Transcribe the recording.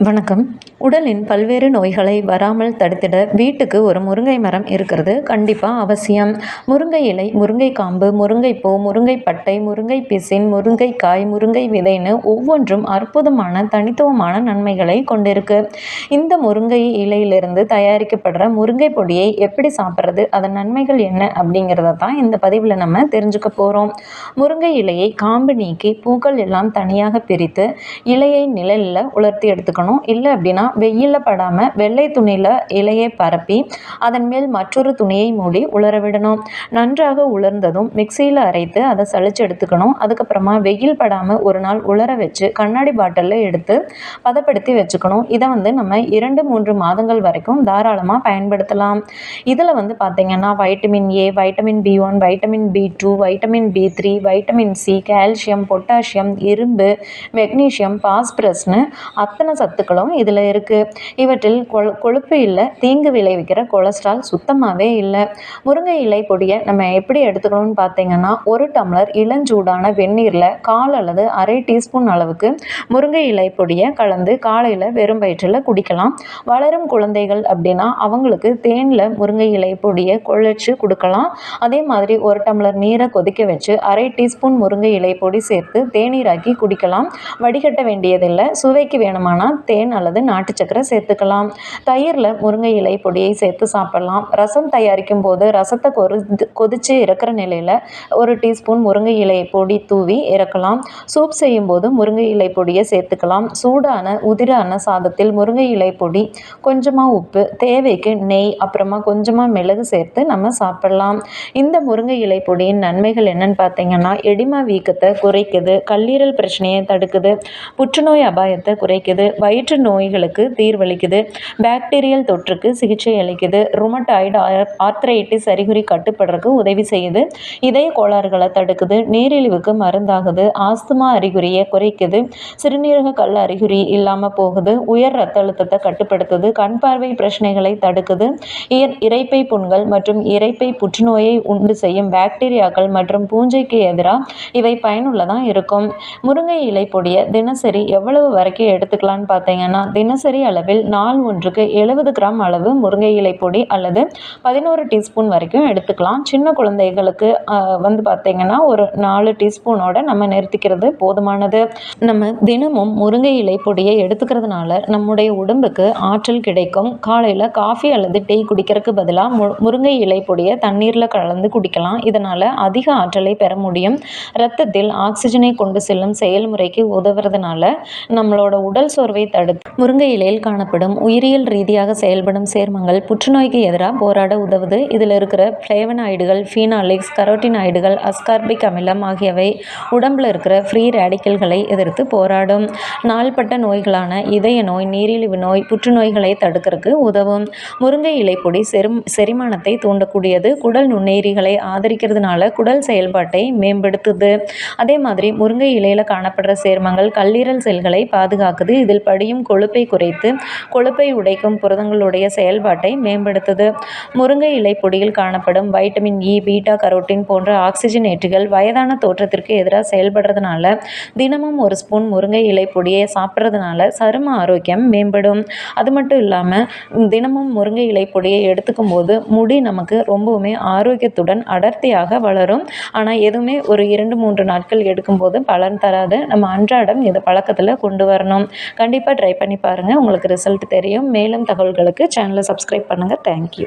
வணக்கம். உடலின் பல்வேறு நோய்களை வராமல் தடுத்திட வீட்டுக்கு ஒரு முருங்கை மரம் இருக்கிறது. கண்டிப்பாக அவசியம். முருங்கை இலை முருங்கை காம்பு முருங்கைப்பூ முருங்கைப்பட்டை முருங்கை பிசின் முருங்கைக்காய் முருங்கை விதைன்னு ஒவ்வொன்றும் அற்புதமான தனித்துவமான நன்மைகளை கொண்டிருக்கு. இந்த முருங்கை இலையிலிருந்து தயாரிக்கப்படுற முருங்கை பொடியை எப்படி சாப்பிட்றது அதன் நன்மைகள் என்ன அப்படிங்கிறத தான் இந்த பதிவில் நம்ம தெரிஞ்சுக்க போகிறோம் முருங்கை இலையை காம்பு நீக்கி பூக்கள் எல்லாம் தனியாக பிரித்து இலையை நிழலில் உலர்த்தி எடுத்துக்கணும். இருக்கணும் இல்லை அப்படின்னா வெயிலில் படாமல் வெள்ளை துணியில் இலையை பரப்பி அதன் மேல் மற்றொரு துணியை மூடி உலர விடணும். நன்றாக உலர்ந்ததும் மிக்சியில் அரைத்து அதை சளிச்சு எடுத்துக்கணும். அதுக்கப்புறமா வெயில் படாமல் ஒரு நாள் உலர வச்சு கண்ணாடி பாட்டிலில் எடுத்து பதப்படுத்தி வச்சுக்கணும். இதை வந்து நம்ம இரண்டு மூன்று மாதங்கள் வரைக்கும் தாராளமாக பயன்படுத்தலாம். இதில் வந்து பார்த்திங்கன்னா vitamin A vitamin B one vitamin B two vitamin B three vitamin C calcium potassium இரும்பு மெக்னீஷியம் பாஸ்பரஸ்னு அத்தனை சத்து சத்துக்களும் இதில் இருக்குது இவற்றில் கொழு கொழுப்பு இல்லை தீங்கு விளைவிக்கிற கொலஸ்ட்ரால் சுத்தமாகவே இல்லை. முருங்கை இலை பொடியை நம்ம எப்படி எடுத்துக்கணும்னு பார்த்தீங்கன்னா ஒரு டம்ளர் இளஞ்சூடான வெந்நீரில் கால் அல்லது அரை டீஸ்பூன் அளவுக்கு முருங்கை இலை பொடியை கலந்து காலையில் வெறும் வயிற்றில் குடிக்கலாம். வளரும் குழந்தைகள் அப்படின்னா அவங்களுக்கு தேனில் முருங்கை இலை பொடியை குழைச்சி கொடுக்கலாம். அதே மாதிரி ஒரு டம்ளர் நீரை கொதிக்க வச்சு அரை டீஸ்பூன் முருங்கை இலை பொடி சேர்த்து தேநீராக்கி குடிக்கலாம். வடிகட்ட வேண்டியதில்லை. சுவைக்கு வேணுமானால் தேன் அல்லது நாட்டு சக்கரை சேர்த்துக்கலாம். தயிரில் முருங்கை இலை பொடியை சேர்த்து சாப்பிடலாம். ரசம் தயாரிக்கும் போது ரசத்தை கொரு கொதித்து இறக்குற நிலையில் ஒரு டீஸ்பூன் முருங்கை இலை பொடி தூவி இறக்கலாம். சூப் செய்யும் போது முருங்கை இலை பொடியை சேர்த்துக்கலாம். சூடான உதிரான சாதத்தில் முருங்கை இலை பொடி கொஞ்சமாக உப்பு தேவைக்கு நெய் அப்புறமா கொஞ்சமாக மிளகு சேர்த்து நம்ம சாப்பிடலாம். இந்த முருங்கை இலை பொடியின் நன்மைகள் என்னன்னு பார்த்தீங்கன்னா எடிமா வீக்கத்தை குறைக்குது கல்லீரல் பிரச்சனையை தடுக்குது புற்றுநோய் அபாயத்தை குறைக்குது வயிற்று நோய்களுக்கு தீர்வளிக்குது. பாக்டீரியல் தொற்றுக்கு சிகிச்சை அளிக்குது. ருமட்டாய்டு ஆர்த்ரைட்டிஸ் அறிகுறி கட்டுப்படுறதுக்கு உதவி செய்யுது. இதய கோளாறுகளை தடுக்குது. நீரிழிவுக்கு மருந்தாகுது. ஆஸ்துமா அறிகுறியை குறைக்குது. சிறுநீரக கல் அறிகுறி இல்லாமல் போகுது. உயர் ரத்த அழுத்தத்தை கட்டுப்படுத்துது. கண் பார்வை பிரச்சனைகளை தடுக்குது. இறைப்பை புண்கள் மற்றும் இறைப்பை புற்றுநோயை உண்டு செய்யும் பாக்டீரியாக்கள் மற்றும் பூஞ்சைக்கு எதிராக இவை பயனுள்ளதாக இருக்கும். முருங்கை இலை பொடியை தினசரி எவ்வளவு வரைக்கும் எடுத்துக்கலான்னு பார்த்தீங்கன்னா தினசரி அளவில் நாள் ஒன்றுக்கு எழுபது கிராம் அளவு முருங்கை இலை பொடி அல்லது பதினோரு டீஸ்பூன் வரைக்கும் எடுத்துக்கலாம். சின்ன குழந்தைகளுக்கு வந்து பார்த்திங்கன்னா ஒரு நாலு டீஸ்பூனோட நம்ம நிறுத்திக்கிறது போதுமானது. நம்ம தினமும் முருங்கை இலை பொடியை எடுத்துக்கிறதுனால நம்முடைய உடம்புக்கு ஆற்றல் கிடைக்கும். காலையில் காஃபி அல்லது டீ குடிக்கிறதுக்கு பதிலாக மு முருங்கை இலை பொடியை தண்ணீரில் கலந்து குடிக்கலாம். இதனால் அதிக ஆற்றலை பெற முடியும். ரத்தத்தில் ஆக்சிஜனை கொண்டு செல்லும் செயல்முறைக்கு உதவுறதுனால நம்மளோட உடல் சோர்வை தடுத்து. முருங்கை இலையில் காணப்படும் உயிரியல் ரீதியாக செயல்படும் சேர்மங்கள் புற்றுநோய்க்கு எதிராக போராட உதவுது. இதில் இருக்கிற ஃப்ளேவனாய்டுகள் ஃபீனாலிக்ஸ் கரோட்டினாய்டுகள் அஸ்கார்பிக் அமிலம் ஆகியவை உடம்பில் இருக்கிற ஃப்ரீ ரேடிக்கல்களை எதிர்த்து போராடும். நாள்பட்ட நோய்களான இதய நோய் நீரிழிவு நோய் புற்றுநோய்களை தடுக்கிறதுக்கு உதவும். முருங்கை இலை பொடி செரும் செரிமானத்தை தூண்டக்கூடியது. குடல் நுண்ணுயிரிகளை ஆதரிக்கிறதுனால குடல் செயல்பாட்டை மேம்படுத்துது. அதே மாதிரி முருங்கை இலையில் காணப்படுற சேர்மங்கள் கல்லீரல் செல்களை பாதுகாக்குது. இதில் படியும் கொழுப்பை குறைத்து கொழுப்பை உடைக்கும் புரதங்களுடைய செயல்பாட்டை மேம்படுத்துது. முருங்கை இலை பொடியில் காணப்படும் வைட்டமின் இ பீட்டா கரோட்டின் போன்ற ஆக்சிஜனேற்றுகள் வயதான தோற்றத்திற்கு எதிராக செயல்படுறதுனால தினமும் ஒரு ஸ்பூன் முருங்கை இலை பொடியை சாப்பிட்றதுனால சரும ஆரோக்கியம் மேம்படும். அது மட்டும் இல்லாமல் தினமும் முருங்கை இலை பொடியை எடுத்துக்கும் போது முடி நமக்கு ரொம்பவுமே ஆரோக்கியத்துடன் அடர்த்தியாக வளரும். ஆனால் எதுவுமே ஒரு இரண்டு மூன்று நாட்கள் எடுக்கும்போது பலன் தராது. நம்ம அன்றாடம் இதை பழக்கத்தில் கொண்டு வரணும். கண்டிப்பாக கண்டிப்பாக ட்ரை பண்ணி பாருங்கள் உங்களுக்கு ரிசல்ட் தெரியும். மேலும் தகவல்களுக்கு சேனலை சப்ஸ்கிரைப் பண்ணுங்கள் தேங்க்யூ